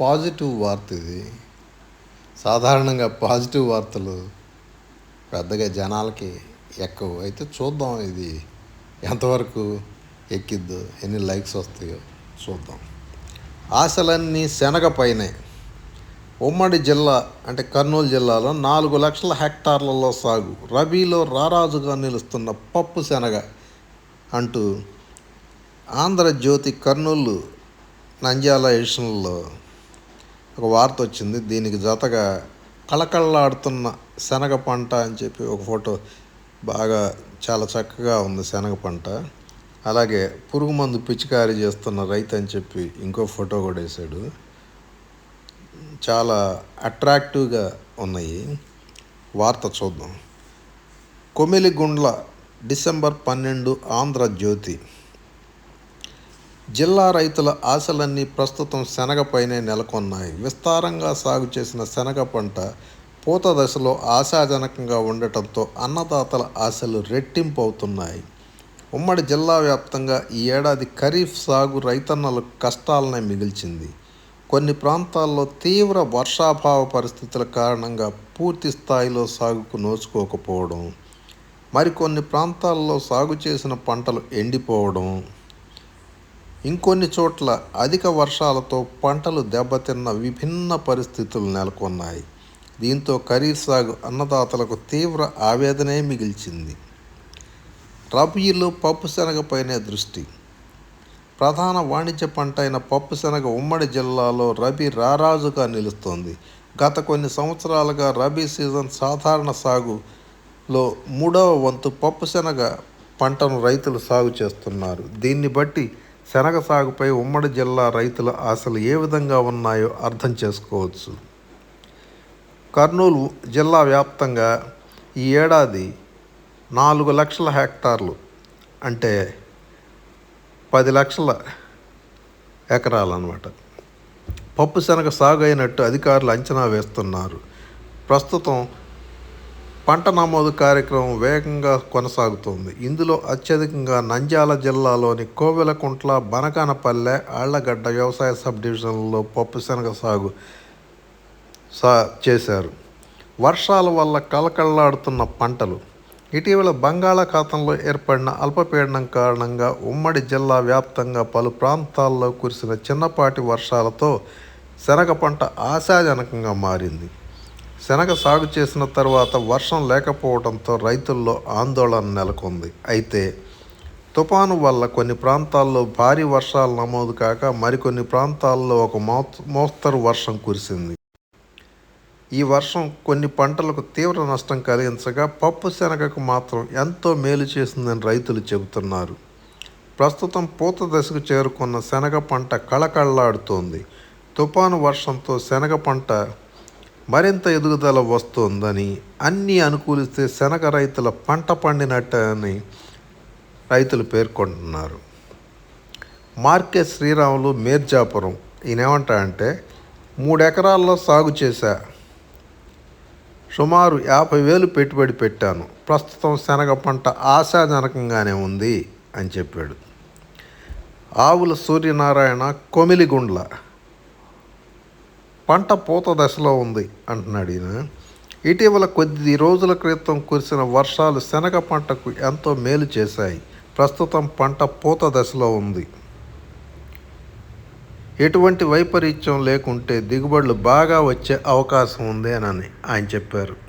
Positive వార్త ఇది. సాధారణంగా పాజిటివ్ వార్తలు పెద్దగా జనాలకి ఎక్కువ. అయితే చూద్దాం ఇది ఎంతవరకు ఎక్కిద్దో ఎన్ని లైక్స్ వస్తాయో చూద్దాం. ఆశలన్నీ శనగపైనే ఉమ్మడి జిల్లా అంటే కర్నూలు జిల్లాలో నాలుగు లక్షల హెక్టార్లలో సాగు. రబీలో రారాజుగా నిలుస్తున్న పప్పు శనగ అంటూ ఆంధ్రజ్యోతి కర్నూలు నంద్యాల ఎడిషన్లో ఒక వార్త వచ్చింది. దీనికి జతగా కళకళలాడుతున్న శనగ పంట అని చెప్పి ఒక ఫోటో బాగా చాలా చక్కగా ఉంది శనగ పంట. అలాగే పురుగు మందు పిచికారీ చేస్తున్న రైతు అని చెప్పి ఇంకో ఫోటో కూడా వేశాడు. చాలా అట్రాక్టివ్గా ఉన్నాయి. వార్త చూద్దాం. కొమిలిగుండ్ల డిసెంబర్ పన్నెండు ఆంధ్రజ్యోతి జిల్లా రైతుల ఆశలన్నీ ప్రస్తుతం శనగపైనే నెలకొన్నాయి. విస్తారంగా సాగు చేసిన శనగ పంట పూత దశలో ఆశాజనకంగా ఉండటంతో అన్నదాతల ఆశలు రెట్టింపు అవుతున్నాయి ఉమ్మడి జిల్లా వ్యాప్తంగా ఈ ఏడాది ఖరీఫ్ సాగు రైతన్నలకు కష్టాలనే మిగిల్చింది. కొన్ని ప్రాంతాల్లో తీవ్ర వర్షాభావ పరిస్థితుల కారణంగా పూర్తి స్థాయిలో సాగుకు నోచుకోకపోవడం మరికొన్ని ప్రాంతాల్లో సాగు చేసిన పంటలు ఎండిపోవడం ఇంకొన్ని చోట్ల అధిక వర్షాలతో పంటలు దెబ్బతిన్న విభిన్న పరిస్థితులు నెలకొన్నాయి. దీంతో ఖరీఫ్ సాగు అన్నదాతలకు తీవ్ర ఆవేదనే మిగిల్చింది. రబీలో పప్పు శనగపైనే దృష్టి. ప్రధాన వాణిజ్య పంట అయిన పప్పు శనగ ఉమ్మడి జిల్లాలో రబీ రారాజుగా నిలుస్తోంది. గత కొన్ని సంవత్సరాలుగా రబీ సీజన్ సాధారణ సాగులో మూడవ వంతు పప్పు శనగ పంటను రైతులు సాగు చేస్తున్నారు. దీన్ని బట్టి శనగ సాగుపై ఉమ్మడి జిల్లా రైతుల ఆశలు ఏ విధంగా ఉన్నాయో అర్థం చేసుకోవచ్చు. కర్నూలు జిల్లా వ్యాప్తంగా ఈ ఏడాది నాలుగు లక్షల హెక్టార్లు అంటే పది లక్షల ఎకరాలు అన్నమాట పప్పు శనగ సాగు అయినట్టు అధికారులు అంచనా వేస్తున్నారు. ప్రస్తుతం పంట నమోదు కార్యక్రమం వేగంగా కొనసాగుతోంది. ఇందులో అత్యధికంగా నంద్యాల జిల్లాలోని కోవెలకుంట్ల బనకానపల్లె ఆళ్ళగడ్డ వ్యవసాయ సబ్ డివిజన్లలో పప్పు శనగ సాగు సా చేశారు. వర్షాల వల్ల కలకల్లాడుతున్న పంటలు. ఇటీవల బంగాళాఖాతంలో ఏర్పడిన అల్పపీడనం కారణంగా ఉమ్మడి జిల్లా వ్యాప్తంగా పలు ప్రాంతాల్లో కురిసిన చిన్నపాటి వర్షాలతో శనగ పంట ఆశాజనకంగా మారింది. శనగ సాగు చేసిన తర్వాత వర్షం లేకపోవడంతో రైతుల్లో ఆందోళన నెలకొంది. అయితే తుఫాను వల్ల కొన్ని ప్రాంతాల్లో భారీ వర్షాలు నమోదు కాక మరికొన్ని ప్రాంతాల్లో ఒక మోస్తరు వర్షం కురిసింది. ఈ వర్షం కొన్ని పంటలకు తీవ్ర నష్టం కలిగించగా పప్పు శనగకు మాత్రం ఎంతో మేలు చేసిందని రైతులు చెబుతున్నారు. ప్రస్తుతం పూత దశకు చేరుకున్న శనగ పంట కళకళలాడుతోంది. తుఫాను వర్షంతో శనగ పంట మరింత ఎదుగుదల వస్తుందని అన్నీ అనుకూలిస్తే శనగ రైతుల పంట పండినట్టని రైతులు పేర్కొంటున్నారు. మార్కెట్ శ్రీరాములు మేర్జాపురం ఈయనేమంటా అంటే మూడు ఎకరాల్లో సాగు చేశా. సుమారు యాభై వేలు పెట్టుబడి పెట్టాను. ప్రస్తుతం శనగ పంట ఆశాజనకంగానే ఉంది అని చెప్పాడు. ఆవుల సూర్యనారాయణ కొమిలిగుండ్ల పంట పూత దశలో ఉంది అంటున్నాడు ఈయన. ఇటీవల కొద్ది రోజుల క్రితం కురిసిన వర్షాలు శనగ పంటకు ఎంతో మేలు చేశాయి. ప్రస్తుతం పంట పూత దశలో ఉంది. ఎటువంటి వైపరీత్యం లేకుంటే దిగుబడులు బాగా వచ్చే అవకాశం ఉంది అని ఆయన చెప్పారు.